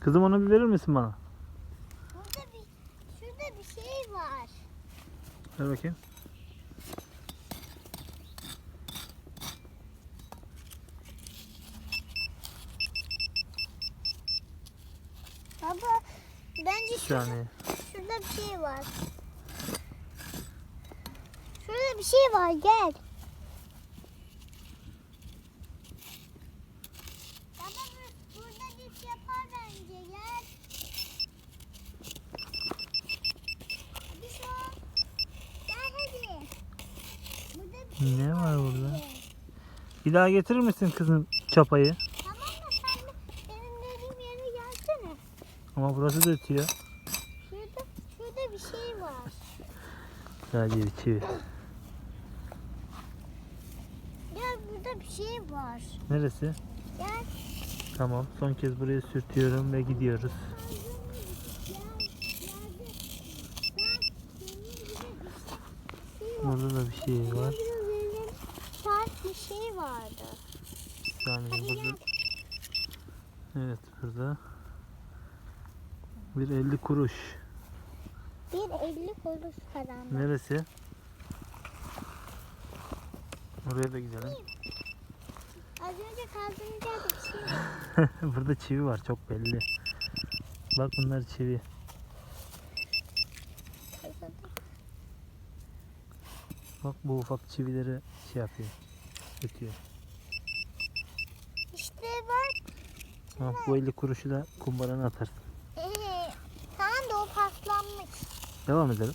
Kızım onu bir verir misin bana? Burada bir, şurada bir şey var. Ver bakayım. Baba bence şurada, saniye. şurada bir şey var. Şurada bir şey var gel. Baba bu- burada dip yapar bence gel. Hadi şu. Gel hadi. Burada bir şey Ne var burada? Bir daha getirir misin kızım çapayı? Tamam da sen de benim dediğim yere gelsene. Ama burası da ötüyor. Şurada, şurada bir şey var. Sadece bir çivi. Gel burada bir şey var. Neresi? Gel. Tamam. Son kez buraya sürtüyorum ve gidiyoruz. Burada da bir şey var. Bir şey vardı. Bir saniye burada. Evet burada. Bir 50 kuruş. Bir elli kuruş falan. Neresi? Oraya da gidelim. Az önce kaldırınca bir şey var. Burada çivi var çok belli. Bak bunlar çivi. Bak bu ufak çivileri şey yapıyor. Ötüyor. İşte bak. Bak bu 50 kuruşu da kumbarana atarsın. Ee, tamam da o paslanmış. Devam edelim.